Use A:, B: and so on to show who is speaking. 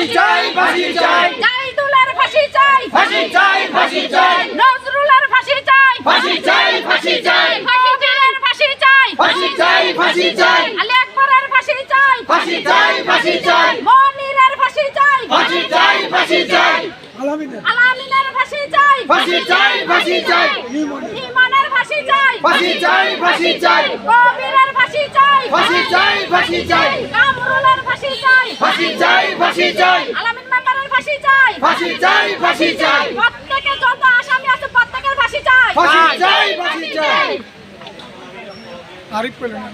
A: ফাঁসি চাই ফাঁসি চাই
B: জাহিদুলের ফাঁসি চাই
A: ফাঁসি চাই ফাঁসি চাই
B: নজরুলের ফাঁসি চাই
A: ফাঁসি চাই ফাঁসি চাই
B: ফাঁসিদের ফাঁসি চাই
A: ফাঁসি চাই ফাঁসি চাই
B: আলী আকবরের ফাঁসি চাই
A: ফাঁসি চাই ফাঁসি চাই
B: মনিরের ফাঁসি চাই
A: ফাঁসি চাই ফাঁসি চাই
B: আলামিনের ফাঁসি চাই
A: ফাঁসি চাই ফাঁসি চাই
B: ইমানের ফাঁসি চাই
A: ফাঁসি চাই ফাঁসি চাই
B: কবিরের ফাঁসি চাই
A: ফাঁসি চাই ফাঁসি চাই
B: কামরুলের চাই
A: চাই ফাঁসি চাই।
B: আলামিন মেম্বারের ফাঁসি চাই।
A: ফাঁসি চাই ফাঁসি চাই।
B: প্রত্যেকে যত আসামি আছে প্রত্যেকের ফাঁসি চাই।
A: ফাঁসি চাই ফাঁসি চাই।
C: আরিফ পেলেন